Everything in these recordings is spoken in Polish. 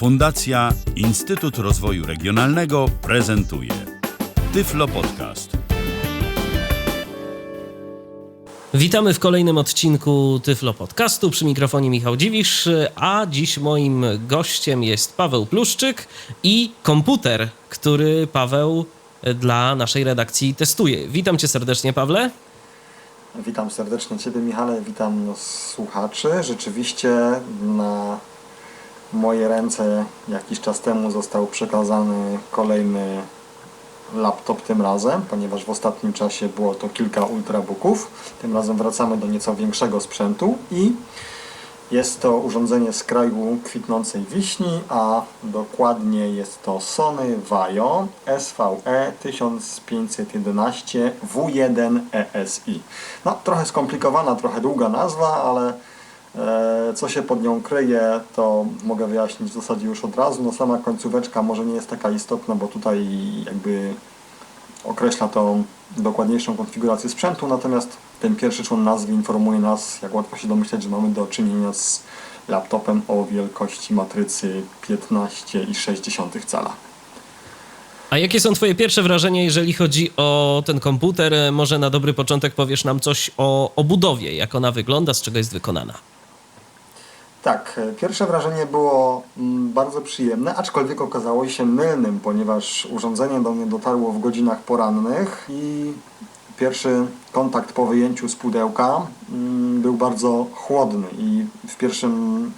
Fundacja Instytut Rozwoju Regionalnego prezentuje Tyflo Podcast. Witamy w kolejnym odcinku Tyflo Podcastu. Przy mikrofonie Michał Dziwisz, a dziś moim gościem jest Paweł Pluszczyk i komputer, który Paweł dla naszej redakcji testuje. Witam cię serdecznie, Pawle. Witam serdecznie Ciebie, Michale, witam słuchaczy. Rzeczywiście na moje ręce jakiś czas temu został przekazany kolejny laptop tym razem, ponieważ w ostatnim czasie było to kilka ultrabooków. Tym razem wracamy do nieco większego sprzętu i jest to urządzenie z kraju kwitnącej wiśni, a dokładnie jest to Sony Vaio SVE 1511 W1 ESI. No, trochę skomplikowana, trochę długa nazwa, ale co się pod nią kryje, to mogę wyjaśnić w zasadzie już od razu. No, sama końcóweczka może nie jest taka istotna, bo tutaj jakby określa tą dokładniejszą konfigurację sprzętu, natomiast ten pierwszy człon nazwy informuje nas, jak łatwo się domyśleć, że mamy do czynienia z laptopem o wielkości matrycy 15,6 cala. A jakie są Twoje pierwsze wrażenia, jeżeli chodzi o ten komputer? Może na dobry początek powiesz nam coś o obudowie, jak ona wygląda, z czego jest wykonana. Tak, e, pierwsze wrażenie było mm, bardzo przyjemne, aczkolwiek okazało się mylnym, ponieważ urządzenie do mnie dotarło w godzinach porannych i pierwszy kontakt po wyjęciu z pudełka mm, był bardzo chłodny i w pierwszym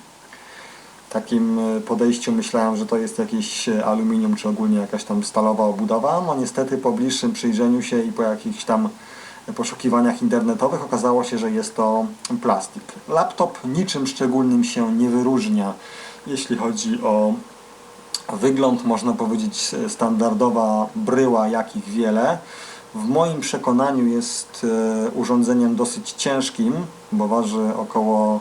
takim e, podejściu myślałem, że to jest jakieś e, aluminium czy ogólnie jakaś tam stalowa obudowa. No niestety po bliższym przyjrzeniu się i po jakichś tam poszukiwaniach internetowych okazało się, że jest to plastik. Laptop niczym szczególnym się nie wyróżnia, jeśli chodzi o wygląd, można powiedzieć standardowa bryła, jakich wiele. W moim przekonaniu jest e, urządzeniem dosyć ciężkim, bo waży około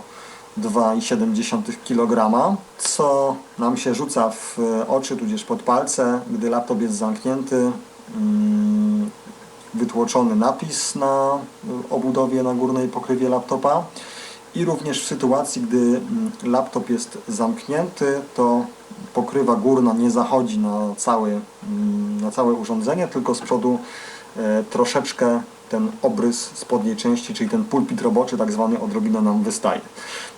2,7 kg, co nam się rzuca w oczy, tudzież pod palce, gdy laptop jest zamknięty. Wytłoczony napis na obudowie na górnej pokrywie laptopa i również w sytuacji, gdy mm, laptop jest zamknięty, to pokrywa górna nie zachodzi na, cały, mm, na całe urządzenie, tylko z przodu troszeczkę ten obrys spodniej części, czyli ten pulpit roboczy tak zwany odrobinę nam wystaje.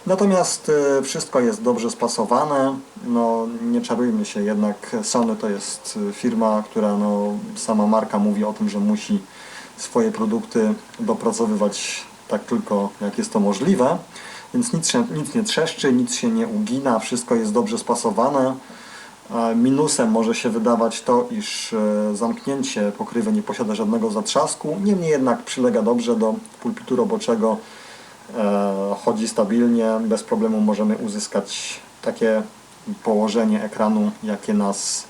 Natomiast e, wszystko jest dobrze spasowane, no nie czarujmy się, jednak Sony to jest e, firma, która no, sama marka mówi o tym, że musi swoje produkty dopracowywać tak tylko jak jest to możliwe, więc nic, nic nie trzeszczy, nic się nie ugina, wszystko jest dobrze spasowane. Minusem może się wydawać to, iż e, zamknięcie pokrywy nie posiada żadnego zatrzasku, niemniej jednak przylega dobrze do pulpitu roboczego, e, chodzi stabilnie, bez problemu możemy uzyskać takie położenie ekranu, jakie nas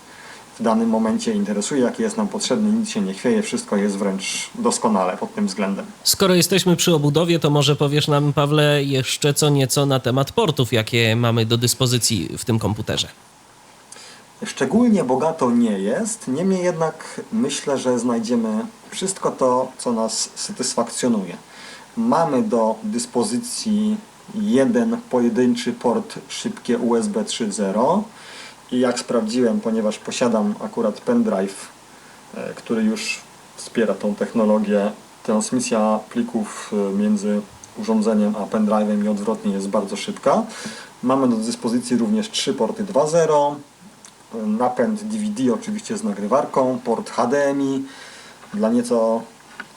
w danym momencie interesuje, jakie jest nam potrzebne, nic się nie chwieje, wszystko jest wręcz doskonale pod tym względem. Skoro jesteśmy przy obudowie, to może powiesz nam, Pawle, jeszcze co nieco na temat portów, jakie mamy do dyspozycji w tym komputerze. Szczególnie bogato nie jest, niemniej jednak myślę, że znajdziemy wszystko to, co nas satysfakcjonuje. Mamy do dyspozycji jeden pojedynczy port szybkie USB 3.0 i jak sprawdziłem, ponieważ posiadam akurat pendrive, e, który już wspiera tą technologię, transmisja plików e, między urządzeniem a pendrive'em i odwrotnie jest bardzo szybka. Mamy do dyspozycji również trzy porty 2.0, napęd DVD oczywiście z nagrywarką, port HDMI dla nieco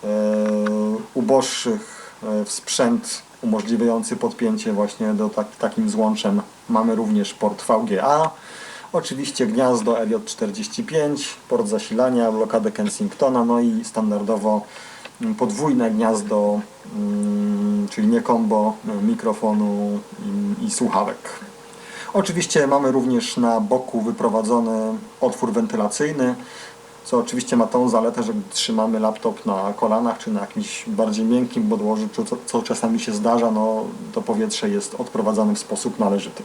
e, uboższych e, w sprzęt umożliwiający podpięcie właśnie do tak, takim złączem. Mamy również port VGA, oczywiście gniazdo RJ45, port zasilania, blokadę Kensingtona, no i standardowo mm, podwójne gniazdo, mm, czyli nie combo e, mikrofonu i, i słuchawek. Oczywiście mamy również na boku wyprowadzony otwór wentylacyjny, co oczywiście ma tą zaletę, że trzymamy laptop na kolanach czy na jakimś bardziej miękkim podłożu, czy co, co czasami się zdarza, no to powietrze jest odprowadzane w sposób należyty.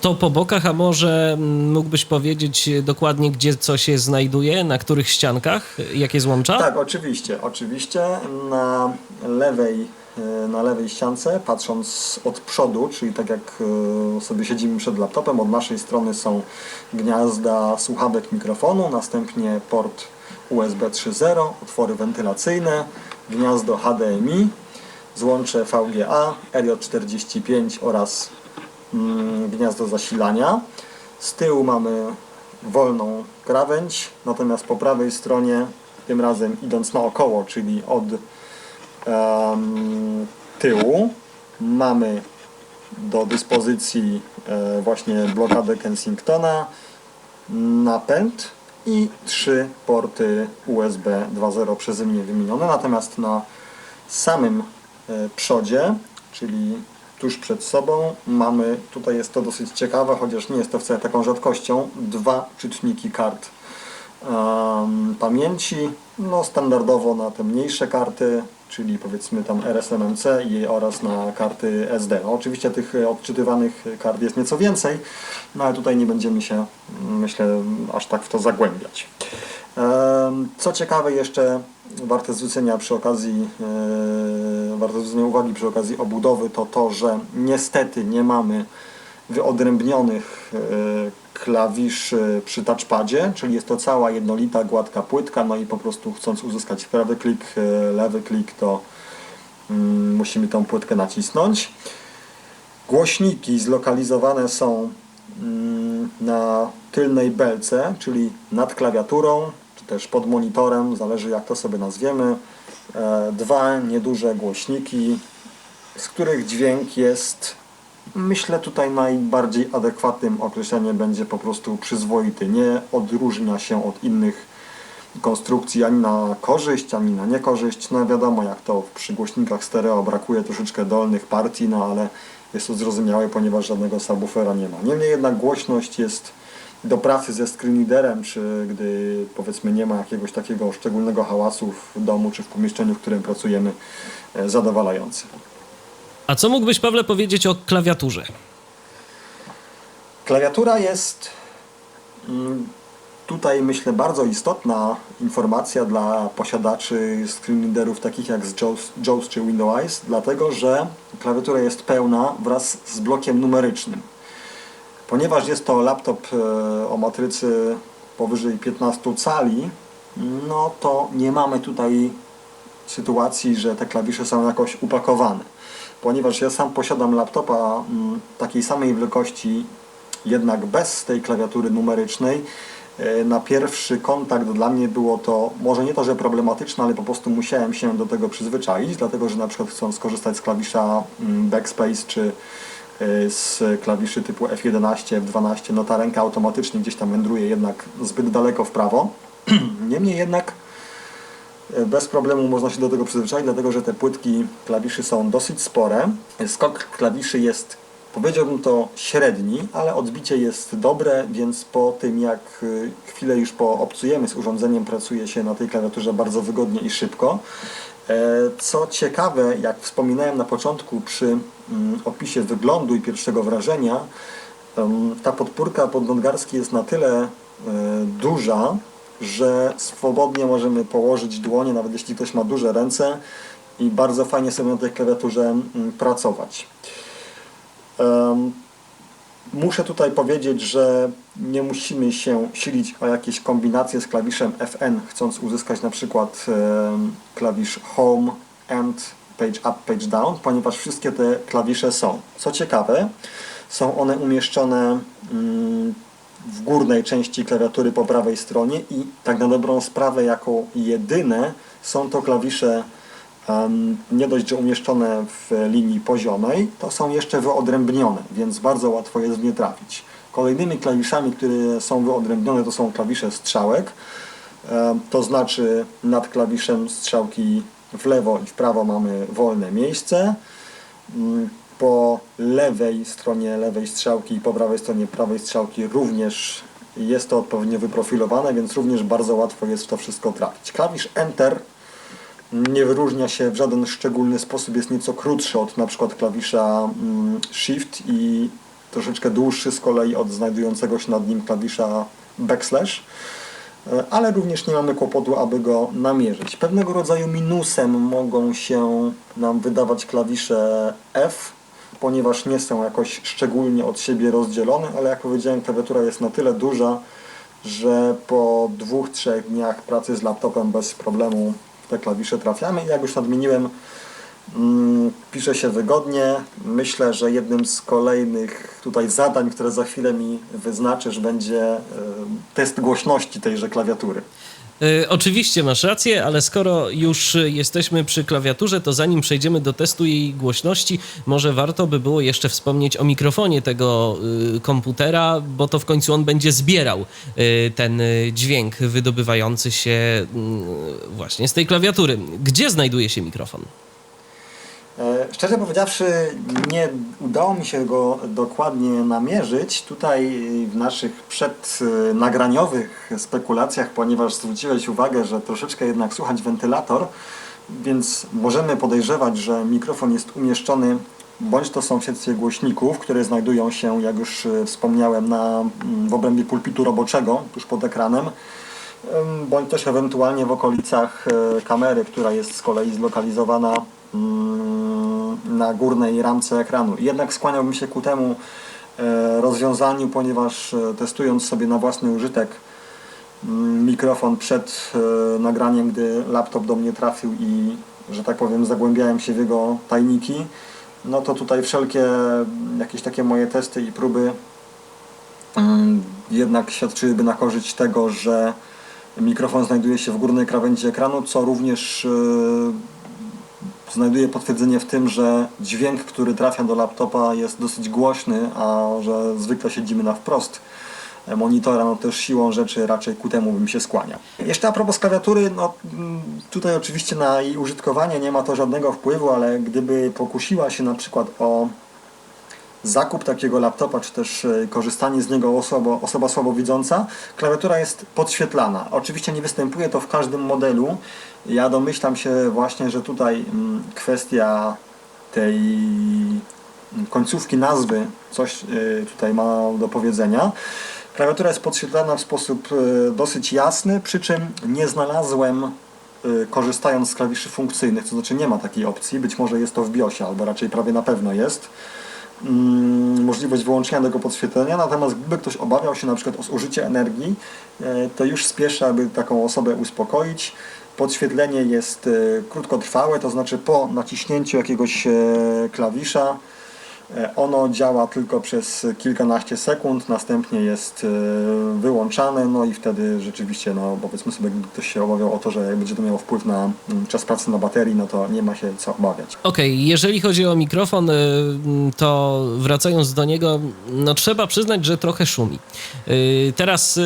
To po bokach, a może mm, mógłbyś powiedzieć dokładnie, gdzie co się znajduje, na których ściankach, jakie złącza? Tak, oczywiście, oczywiście. Na lewej na lewej ściance, patrząc od przodu, czyli tak jak e, sobie siedzimy przed laptopem, od naszej strony są gniazda słuchawek mikrofonu, następnie port USB 3.0, otwory wentylacyjne, gniazdo HDMI, złącze VGA, RJ45 oraz mm, gniazdo zasilania. Z tyłu mamy wolną krawędź, natomiast po prawej stronie, tym razem idąc naokoło, czyli od tyłu, mamy do dyspozycji e, właśnie blokadę Kensingtona, napęd i trzy porty USB 2.0 przeze mnie wymienione. Natomiast na samym e, przodzie, czyli tuż przed sobą, mamy, tutaj jest to dosyć ciekawe, chociaż nie jest to wcale taką rzadkością, dwa czytniki kart pamięci. No standardowo na te mniejsze karty, czyli powiedzmy tam RSMMC i oraz na karty SD. No, oczywiście tych e, odczytywanych kart jest nieco więcej, no ale tutaj nie będziemy się, mm, myślę, aż tak w to zagłębiać. Co ciekawe jeszcze warte zwrócenia przy okazji, e, warte zwrócenia uwagi przy okazji obudowy to to, że niestety nie mamy wyodrębnionych e, klawiszy przy touchpadzie, czyli jest to cała jednolita, gładka płytka, no i po prostu chcąc uzyskać prawy klik, e, lewy klik, to mm, musimy tą płytkę nacisnąć. Głośniki zlokalizowane są mm, na tylnej belce, czyli nad klawiaturą, czy też pod monitorem, zależy jak to sobie nazwiemy. E, Dwa nieduże głośniki, z których dźwięk jest, myślę tutaj najbardziej adekwatnym określeniem będzie po prostu przyzwoity. Nie odróżnia się od innych konstrukcji ani na korzyść, ani na niekorzyść. No wiadomo jak to przy głośnikach stereo brakuje troszeczkę dolnych partii, no ale jest to zrozumiałe, ponieważ żadnego subwoofera nie ma. Niemniej jednak głośność jest do pracy ze screenreaderem, czy gdy powiedzmy nie ma jakiegoś takiego szczególnego hałasu w domu, czy w pomieszczeniu, w którym pracujemy, e, zadowalający. A co mógłbyś, Pawle, powiedzieć o klawiaturze? Klawiatura jest mm, tutaj myślę bardzo istotna informacja dla posiadaczy screenreaderów takich jak z JAWS, JAWS czy Windows, dlatego że klawiatura jest pełna wraz z blokiem numerycznym. Ponieważ jest to laptop e, o matrycy powyżej 15 cali, no to nie mamy tutaj sytuacji, że te klawisze są jakoś upakowane. Ponieważ ja sam posiadam laptopa mm, takiej samej wielkości, jednak bez tej klawiatury numerycznej, e, na pierwszy kontakt dla mnie było to, może nie to, że problematyczne, ale po prostu musiałem się do tego przyzwyczaić, dlatego że na przykład chcąc skorzystać z klawisza mm, Backspace czy e, z klawiszy typu F11, F12, no ta ręka automatycznie gdzieś tam wędruje jednak zbyt daleko w prawo. Niemniej jednak bez problemu można się do tego przyzwyczaić, dlatego że te płytki klawiszy są dosyć spore. Skok klawiszy jest, powiedziałbym to średni, ale odbicie jest dobre, więc po tym jak y, chwilę już poobcujemy z urządzeniem, pracuje się na tej klawiaturze bardzo wygodnie i szybko. E, Co ciekawe, jak wspominałem na początku przy mm, opisie wyglądu i pierwszego wrażenia, ta podpórka podnągarski jest na tyle e, duża, że swobodnie możemy położyć dłonie, nawet jeśli ktoś ma duże ręce i bardzo fajnie sobie na tej klawiaturze mm, pracować. Muszę tutaj powiedzieć, że nie musimy się silić o jakieś kombinacje z klawiszem FN, chcąc uzyskać na przykład klawisz Home and Page Up, Page Down, ponieważ wszystkie te klawisze są. Co ciekawe, są one umieszczone mm, w górnej części klawiatury po prawej stronie i tak na dobrą sprawę jako jedyne są to klawisze nie dość, że umieszczone w linii poziomej, to są jeszcze wyodrębnione, więc bardzo łatwo jest w nie trafić. Kolejnymi klawiszami, które są wyodrębnione to są klawisze strzałek, to znaczy nad klawiszem strzałki w lewo i w prawo mamy wolne miejsce, Mm, po lewej stronie lewej strzałki i po prawej stronie prawej strzałki również jest to odpowiednio wyprofilowane, więc również bardzo łatwo jest w to wszystko trafić. Klawisz Enter nie wyróżnia się w żaden szczególny sposób, jest nieco krótszy od przykład klawisza mm, Shift i troszeczkę dłuższy z kolei od znajdującego się nad nim klawisza Backslash. e, ale również nie mamy kłopotu, aby go namierzyć. Pewnego rodzaju minusem mogą się nam wydawać klawisze F, ponieważ nie są jakoś szczególnie od siebie rozdzielone, ale jak powiedziałem, klawiatura jest na tyle duża, że po dwóch, trzech dniach pracy z laptopem bez problemu te klawisze trafiamy. Jak już nadmieniłem, mm, pisze się wygodnie. Myślę, że jednym z kolejnych tutaj zadań, które za chwilę mi wyznaczysz, będzie e, test głośności tejże klawiatury. Y, Oczywiście masz rację, ale skoro już jesteśmy przy klawiaturze, to zanim przejdziemy do testu jej głośności, może warto by było jeszcze wspomnieć o mikrofonie tego y, komputera, bo to w końcu on będzie zbierał y, ten y, dźwięk wydobywający się y, właśnie z tej klawiatury. Gdzie znajduje się mikrofon? E, Szczerze powiedziawszy, nie udało mi się go dokładnie namierzyć tutaj w naszych przednagraniowych spekulacjach, ponieważ zwróciłeś uwagę, że troszeczkę jednak słychać wentylator, więc możemy podejrzewać, że mikrofon jest umieszczony bądź to w sąsiedztwie głośników, które znajdują się, jak już e, wspomniałem, na, mm, w obrębie pulpitu roboczego, tuż pod ekranem, em, bądź też ewentualnie w okolicach e, kamery, która jest z kolei zlokalizowana mm, na górnej ramce ekranu. Jednak skłaniałbym się ku temu e, rozwiązaniu, ponieważ e, testując sobie na własny użytek mm, mikrofon przed e, nagraniem, gdy laptop do mnie trafił i, że tak powiem, zagłębiałem się w jego tajniki, no to tutaj wszelkie mm, jakieś takie moje testy i próby mm, jednak świadczyłyby na korzyść tego, że mikrofon znajduje się w górnej krawędzi ekranu, co również znajduje potwierdzenie w tym, że dźwięk, który trafia do laptopa jest dosyć głośny, a że zwykle siedzimy na wprost monitora, no też siłą rzeczy raczej ku temu bym się skłaniał. Jeszcze a propos klawiatury, no tutaj oczywiście na jej użytkowanie nie ma to żadnego wpływu, ale gdyby pokusiła się na przykład o zakup takiego laptopa, czy też e, korzystanie z niego osoba, osoba słabowidząca, klawiatura jest podświetlana. Oczywiście nie występuje to w każdym modelu. Ja domyślam się właśnie, że tutaj mm, kwestia tej mm, końcówki nazwy coś e, tutaj ma do powiedzenia. Klawiatura jest podświetlana w sposób e, dosyć jasny, przy czym nie znalazłem korzystając z klawiszy funkcyjnych, to znaczy nie ma takiej opcji, być może jest to w BIOSie, albo raczej prawie na pewno jest, możliwość wyłączenia tego podświetlenia, natomiast gdyby ktoś obawiał się na przykład o zużycie energii, e, to już spieszę, aby taką osobę uspokoić. Podświetlenie jest e, krótkotrwałe, to znaczy po naciśnięciu jakiegoś e, klawisza ono działa tylko przez kilkanaście sekund, następnie jest e, wyłączane, no i wtedy rzeczywiście, no powiedzmy sobie, gdyby ktoś się obawiał o to, że będzie to miało wpływ na mm, czas pracy na baterii, no to nie ma się co obawiać. Okej, jeżeli chodzi o mikrofon, y, to wracając do niego, no trzeba przyznać, że trochę szumi. Teraz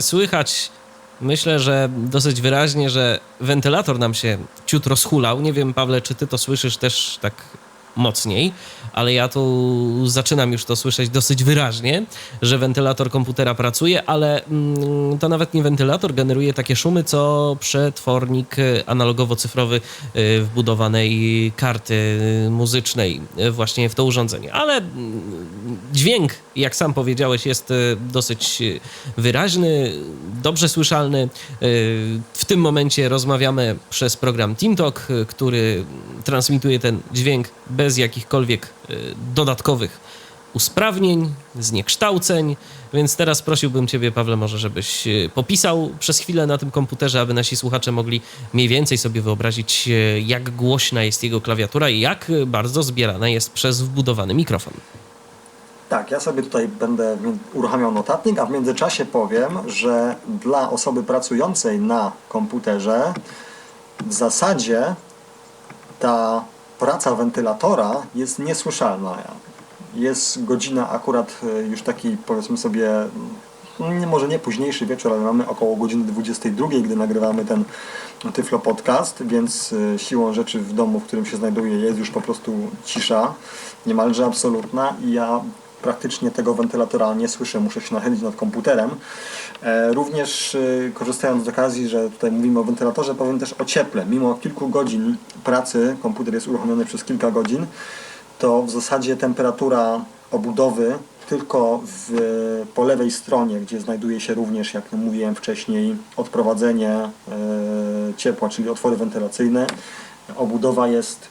słychać, myślę, że dosyć wyraźnie, że wentylator nam się ciut rozhulał. Nie wiem, Pawle, czy ty to słyszysz też tak mocniej, ale ja tu zaczynam już to słyszeć dosyć wyraźnie, że wentylator komputera pracuje, ale mm, to nawet nie wentylator generuje takie szumy, co przetwornik analogowo-cyfrowy y, wbudowanej karty muzycznej y, właśnie w to urządzenie. Ale mm, dźwięk, jak sam powiedziałeś, jest y, dosyć wyraźny, dobrze słyszalny. W tym momencie rozmawiamy przez program TeamTalk, który transmituje ten dźwięk bez jakichkolwiek dodatkowych usprawnień, zniekształceń, więc teraz prosiłbym Ciebie, Pawle, może żebyś y, popisał przez chwilę na tym komputerze, aby nasi słuchacze mogli mniej więcej sobie wyobrazić, y, jak głośna jest jego klawiatura i jak y, bardzo zbierana jest przez wbudowany mikrofon. Tak, ja sobie tutaj będę uruchamiał notatnik, a w międzyczasie powiem, że dla osoby pracującej na komputerze w zasadzie ta praca wentylatora jest niesłyszalna. Jest godzina akurat e, już taki powiedzmy sobie, nie, może nie późniejszy wieczór, ale mamy około godziny 22, gdy nagrywamy ten Tyflo Podcast, więc e, siłą rzeczy w domu, w którym się znajduję jest już po prostu cisza, niemalże absolutna i ja praktycznie tego wentylatora nie słyszę, muszę się nachylić nad komputerem. E, Również e, korzystając z okazji, że tutaj mówimy o wentylatorze, powiem też o cieple. Mimo kilku godzin pracy, komputer jest uruchomiony przez kilka godzin, to w zasadzie temperatura obudowy tylko w, po lewej stronie, gdzie znajduje się również, jak mówiłem wcześniej, odprowadzenie e, ciepła, czyli otwory wentylacyjne, obudowa jest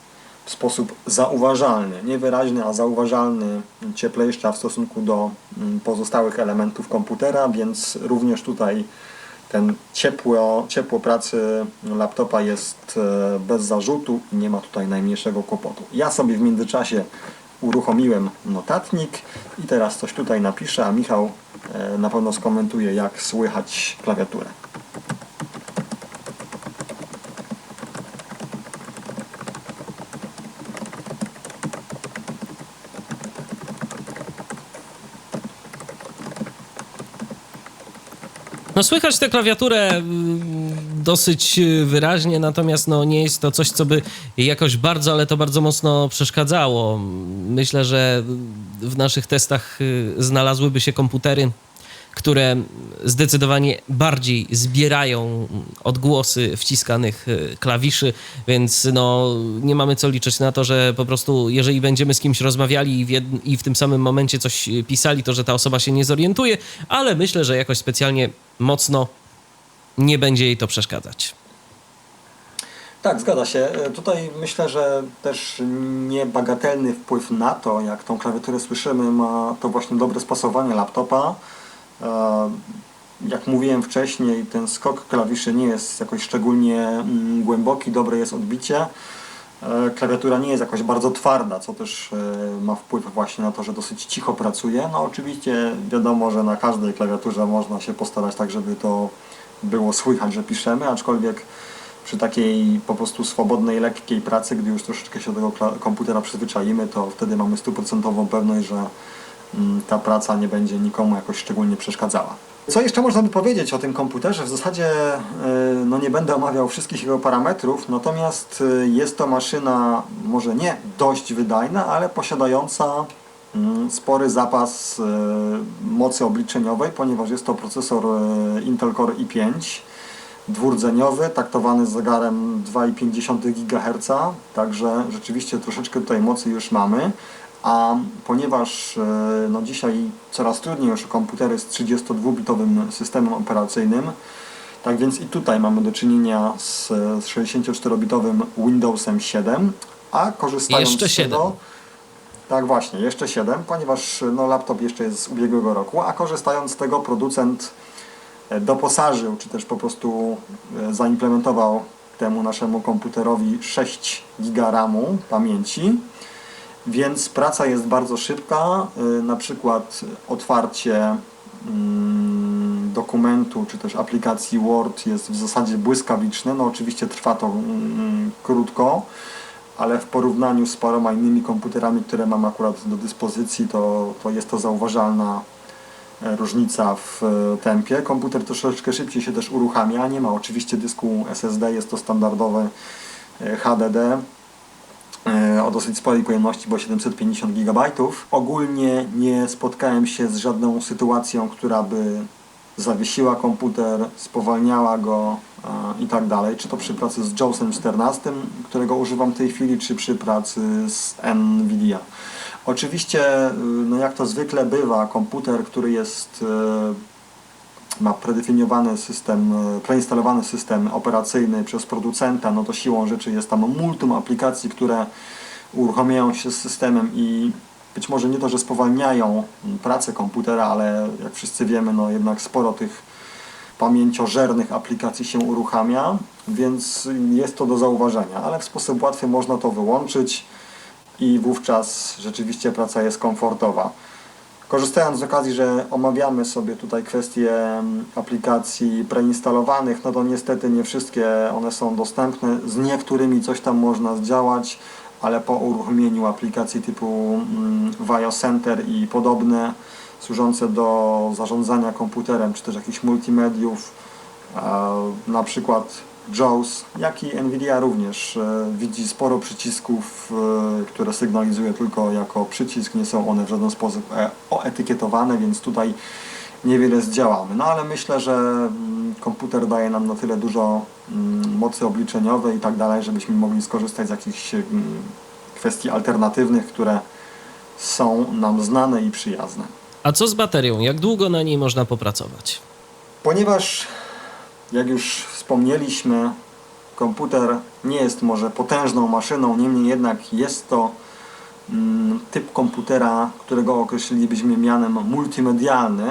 w sposób zauważalny, niewyraźny, a zauważalny cieplejsza w stosunku do mm, pozostałych elementów komputera, więc również tutaj ten ciepło, ciepło pracy laptopa jest e, bez zarzutu i nie ma tutaj najmniejszego kłopotu. Ja sobie w międzyczasie uruchomiłem notatnik i teraz coś tutaj napiszę, a Michał e, na pewno skomentuje jak słychać klawiaturę. No słychać tę klawiaturę mm, dosyć y, wyraźnie, natomiast no, nie jest to coś, co by jakoś bardzo, ale to bardzo mocno przeszkadzało. Myślę, że w naszych testach y, znalazłyby się komputery, które zdecydowanie bardziej zbierają odgłosy wciskanych y, klawiszy, więc no, nie mamy co liczyć na to, że po prostu jeżeli będziemy z kimś rozmawiali i w, i w tym samym momencie coś pisali, to że ta osoba się nie zorientuje, ale myślę, że jakoś specjalnie mocno nie będzie jej to przeszkadzać. Tak, zgadza się. E, Tutaj myślę, że też niebagatelny wpływ na to, jak tą klawiaturę słyszymy, ma to właśnie dobre spasowanie laptopa. E, Jak mówiłem wcześniej, ten skok klawiszy nie jest jakoś szczególnie mm, głęboki, dobre jest odbicie. E, Klawiatura nie jest jakoś bardzo twarda, co też e, ma wpływ właśnie na to, że dosyć cicho pracuje. No oczywiście wiadomo, że na każdej klawiaturze można się postarać tak, żeby to było słychać, że piszemy, aczkolwiek przy takiej po prostu swobodnej, lekkiej pracy, gdy już troszeczkę się do tego komputera przyzwyczaimy, to wtedy mamy stuprocentową pewność, że mm, ta praca nie będzie nikomu jakoś szczególnie przeszkadzała. Co jeszcze można by powiedzieć o tym komputerze? W zasadzie y, no nie będę omawiał wszystkich jego parametrów, natomiast y, jest to maszyna może nie dość wydajna, ale posiadająca mm, spory zapas y, mocy obliczeniowej, ponieważ jest to procesor Intel Core i5 dwurdzeniowy, taktowany z zegarem 2,5 GHz, także rzeczywiście troszeczkę tutaj mocy już mamy. A ponieważ e, no dzisiaj coraz trudniej już o komputery z 32-bitowym systemem operacyjnym, tak więc i tutaj mamy do czynienia z, z 64-bitowym Windowsem 7, a korzystając Jeszcze z 7. tego, tak właśnie, jeszcze 7, ponieważ no, laptop jeszcze jest z ubiegłego roku, a korzystając z tego producent e, doposażył, czy też po prostu e, zaimplementował temu naszemu komputerowi 6 GB RAMu pamięci, więc praca jest bardzo szybka. E, Na przykład otwarcie mm, dokumentu, czy też aplikacji Word jest w zasadzie błyskawiczne. No oczywiście trwa to mm, krótko, ale w porównaniu z paroma innymi komputerami, które mam akurat do dyspozycji, to, to jest to zauważalna e, różnica w e, tempie. Komputer troszeczkę szybciej się też uruchamia. Nie ma oczywiście dysku SSD, jest to standardowe e, HDD o dosyć sporej pojemności, bo 750 GB. Ogólnie nie spotkałem się z żadną sytuacją, która by zawiesiła komputer, spowalniała go e, i tak dalej. Czy to przy pracy z JAWSem 14, którego używam w tej chwili, czy przy pracy z NVIDIA. Oczywiście, y, no jak to zwykle bywa, komputer, który jest e, ma predefiniowany system, e, preinstalowany system operacyjny przez producenta, no to siłą rzeczy jest tam multum aplikacji, które uruchamiają się z systemem i być może nie to, że spowalniają pracę komputera, ale jak wszyscy wiemy, no jednak sporo tych pamięciożernych aplikacji się uruchamia, więc jest to do zauważenia, ale w sposób łatwy można to wyłączyć i wówczas rzeczywiście praca jest komfortowa. Korzystając z okazji, że omawiamy sobie tutaj kwestie mm, aplikacji preinstalowanych, no to niestety nie wszystkie one są dostępne. Z niektórymi coś tam można zdziałać, ale po uruchomieniu aplikacji typu mm, VIO Center i podobne, służące do zarządzania komputerem, czy też jakichś multimediów, a, na przykład JAWS, jak i NVIDIA również e, widzi sporo przycisków, e, które sygnalizuje tylko jako przycisk, nie są one w żaden sposób e, oetykietowane, więc tutaj niewiele zdziałamy. No ale myślę, że mm, komputer daje nam na tyle dużo mm, mocy obliczeniowej i tak dalej, żebyśmy mogli skorzystać z jakichś mm, kwestii alternatywnych, które są nam znane i przyjazne. A co z baterią? Jak długo na niej można popracować? Ponieważ, jak już wspomnieliśmy, komputer nie jest może potężną maszyną, niemniej jednak jest to mm, typ komputera, którego określilibyśmy mianem multimedialny,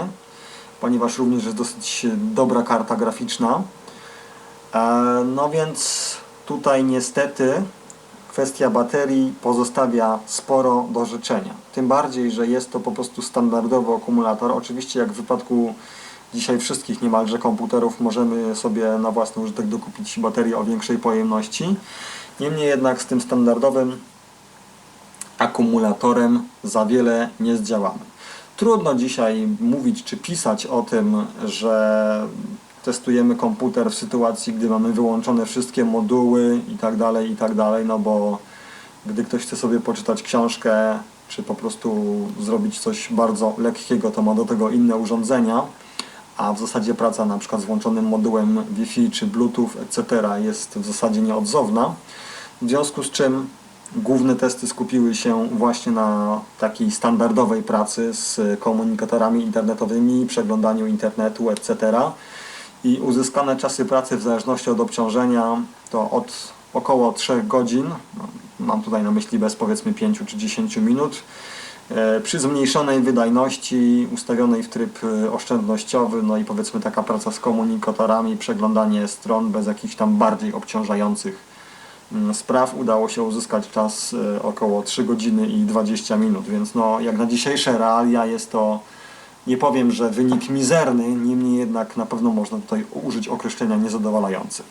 ponieważ również jest dosyć dobra karta graficzna. E, No więc tutaj niestety kwestia baterii pozostawia sporo do życzenia. Tym bardziej, że jest to po prostu standardowy akumulator. Oczywiście jak w wypadku dzisiaj wszystkich niemalże komputerów możemy sobie na własny użytek dokupić baterię o większej pojemności. Niemniej jednak z tym standardowym akumulatorem za wiele nie zdziałamy. Trudno dzisiaj mówić czy pisać o tym, że testujemy komputer w sytuacji, gdy mamy wyłączone wszystkie moduły i tak dalej, i tak no bo gdy ktoś chce sobie poczytać książkę, czy po prostu zrobić coś bardzo lekkiego, to ma do tego inne urządzenia, a w zasadzie praca na przykład z włączonym modułem Wi-Fi czy Bluetooth, etc. jest w zasadzie nieodzowna. W związku z czym główne testy skupiły się właśnie na takiej standardowej pracy z komunikatorami internetowymi, przeglądaniu internetu, etc. I uzyskane czasy pracy w zależności od obciążenia to od około 3 godzin, mam tutaj na myśli bez powiedzmy 5 czy 10 minut, przy zmniejszonej wydajności, ustawionej w tryb e, oszczędnościowy, no i powiedzmy taka praca z komunikatorami, przeglądanie stron bez jakichś tam bardziej obciążających mm, spraw, udało się uzyskać czas e, około 3 godziny i 20 minut, więc no jak na dzisiejsze realia jest to, nie powiem, że wynik mizerny, niemniej jednak na pewno można tutaj użyć określenia niezadowalający.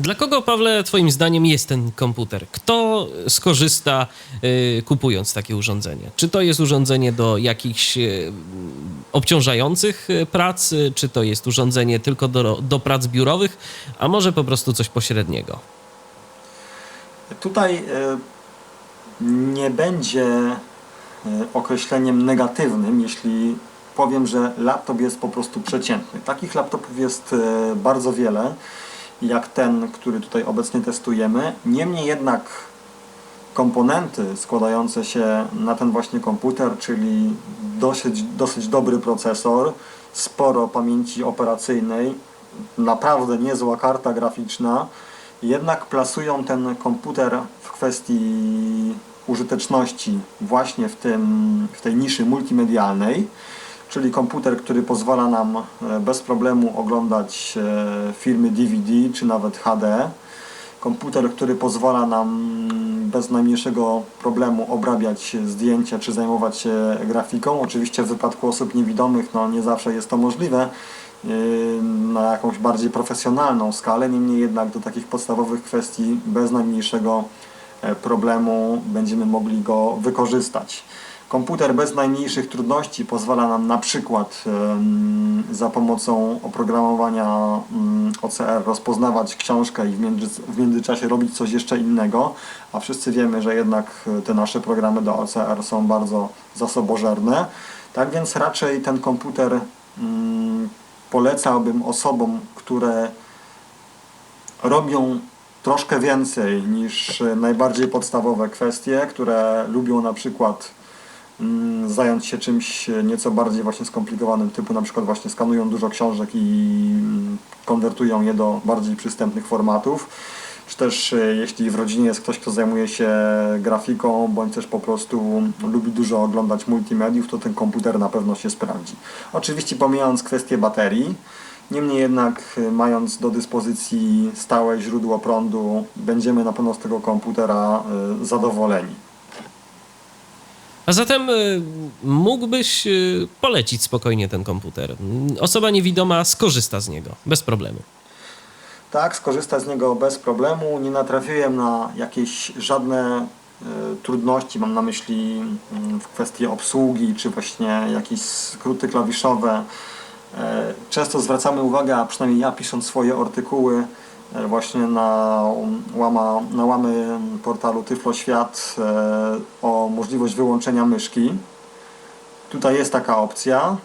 Dla kogo, Pawle, Twoim zdaniem jest ten komputer? Kto skorzysta y, kupując takie urządzenie? Czy to jest urządzenie do jakichś y, obciążających y, prac, y, czy to jest urządzenie tylko do, do prac biurowych, a może po prostu coś pośredniego? Tutaj e, nie będzie e, określeniem negatywnym, jeśli powiem, że laptop jest po prostu przeciętny. Takich laptopów jest e, bardzo wiele, jak ten, który tutaj obecnie testujemy. Niemniej jednak komponenty składające się na ten właśnie komputer, czyli dosyć, dosyć dobry procesor, sporo pamięci operacyjnej, naprawdę niezła karta graficzna, jednak plasują ten komputer w kwestii użyteczności właśnie w, tym, w tej niszy multimedialnej, czyli komputer, który pozwala nam e, bez problemu oglądać e, filmy DVD czy nawet HD, komputer, który pozwala nam bez najmniejszego problemu obrabiać zdjęcia czy zajmować się grafiką. Oczywiście w wypadku osób niewidomych no, nie zawsze jest to możliwe yy, na jakąś bardziej profesjonalną skalę, niemniej jednak do takich podstawowych kwestii bez najmniejszego e, problemu będziemy mogli go wykorzystać. Komputer bez najmniejszych trudności pozwala nam na przykład za pomocą oprogramowania mm, OCR rozpoznawać książkę i w, między, w międzyczasie robić coś jeszcze innego, a wszyscy wiemy, że jednak e, te nasze programy do OCR są bardzo zasobożerne. Tak więc raczej ten komputer mm, polecałbym osobom, które robią troszkę więcej niż e, najbardziej podstawowe kwestie, które lubią na przykład zająć się czymś e, nieco bardziej właśnie skomplikowanym, typu na przykład właśnie skanują dużo książek i mm, konwertują je do bardziej przystępnych formatów, czy też e, jeśli w rodzinie jest ktoś, kto zajmuje się grafiką, bądź też po prostu lubi dużo oglądać multimediów, to ten komputer na pewno się sprawdzi. Oczywiście pomijając kwestię baterii, Niemniej jednak, y, mając do dyspozycji stałe źródło prądu, będziemy na pewno z tego komputera zadowoleni. A zatem y, mógłbyś y, polecić spokojnie ten komputer. Osoba niewidoma skorzysta z niego bez problemu. Tak, skorzystać z niego bez problemu. Nie natrafiłem na jakieś żadne y, trudności, mam na myśli mm, w kwestii obsługi, czy właśnie jakieś skróty klawiszowe. E, Często zwracamy uwagę, a przynajmniej ja pisząc swoje artykuły właśnie na, łama, na łamy portalu Tyflo Świat e, o możliwość wyłączenia myszki. Tutaj jest taka opcja.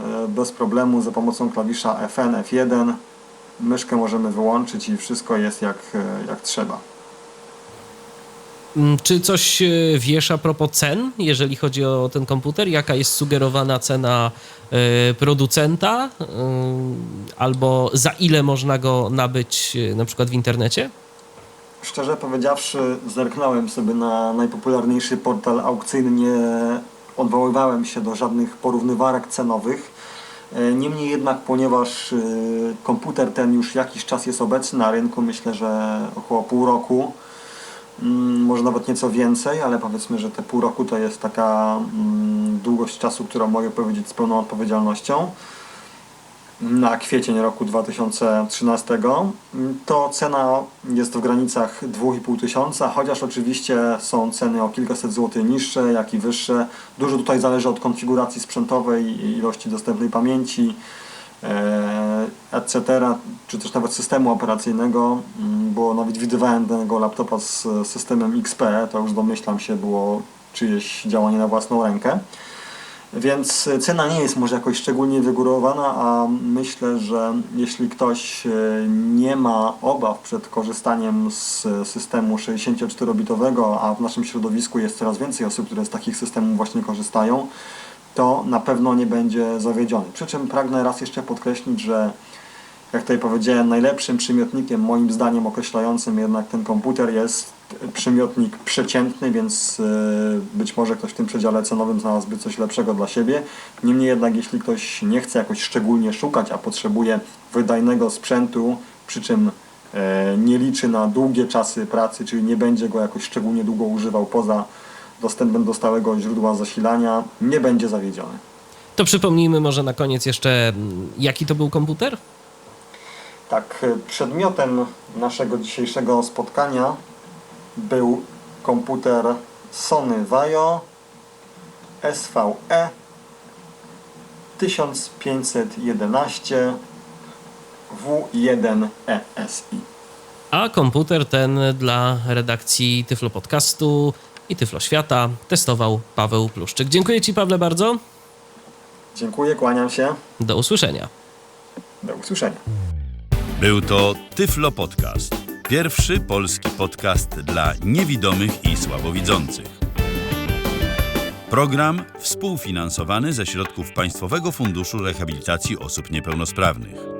E, Bez problemu za pomocą klawisza Fn, F1 myszkę możemy wyłączyć i wszystko jest jak, e, jak trzeba. Mm, Czy coś e, wiesz a propos cen, jeżeli chodzi o ten komputer? Jaka jest sugerowana cena e, producenta? e, Albo za ile można go nabyć na przykład w internecie? Szczerze powiedziawszy, zerknąłem sobie na najpopularniejszy portal aukcyjny, nie odwoływałem się do żadnych porównywarek cenowych. Niemniej jednak, ponieważ komputer ten już jakiś czas jest obecny na rynku, myślę, że około pół roku, może nawet nieco więcej, ale powiedzmy, że te pół roku to jest taka mm, długość czasu, którą mogę powiedzieć z pełną odpowiedzialnością na kwiecień roku 2013, to cena jest w granicach 2,5 tysiąca, chociaż oczywiście są ceny o kilkaset złotych niższe, jak i wyższe. Dużo tutaj zależy od konfiguracji sprzętowej, ilości dostępnej pamięci, etc., czy też nawet systemu operacyjnego, mm, bo nawet widywałem danego laptopa z systemem XP, to już domyślam się było czyjeś działanie na własną rękę. Więc cena nie jest może jakoś szczególnie wygórowana, a myślę, że jeśli ktoś e, nie ma obaw przed korzystaniem z systemu 64-bitowego, a w naszym środowisku jest coraz więcej osób, które z takich systemów właśnie korzystają, to na pewno nie będzie zawiedziony. Przy czym pragnę raz jeszcze podkreślić, że jak tutaj powiedziałem, najlepszym przymiotnikiem moim zdaniem określającym jednak ten komputer jest przymiotnik przeciętny, więc y, być może ktoś w tym przedziale cenowym znalazłby coś lepszego dla siebie. Niemniej jednak, jeśli ktoś nie chce jakoś szczególnie szukać, a potrzebuje wydajnego sprzętu, przy czym e, nie liczy na długie czasy pracy, czyli nie będzie go jakoś szczególnie długo używał poza dostępem do stałego źródła zasilania, nie będzie zawiedziony. To przypomnijmy może na koniec jeszcze, jaki to był komputer? Tak, e, przedmiotem naszego dzisiejszego spotkania był komputer Sony Vaio SVE 1511 W1 ESI. A komputer ten dla redakcji Tyflo Podcastu i Tyflo Świata testował Paweł Pluszczyk. Dziękuję Ci, Pawle, bardzo. Dziękuję, kłaniam się. Do usłyszenia. Do usłyszenia. Był to Tyflo Podcast. Pierwszy polski podcast dla niewidomych i słabowidzących. Program współfinansowany ze środków Państwowego Funduszu Rehabilitacji Osób Niepełnosprawnych.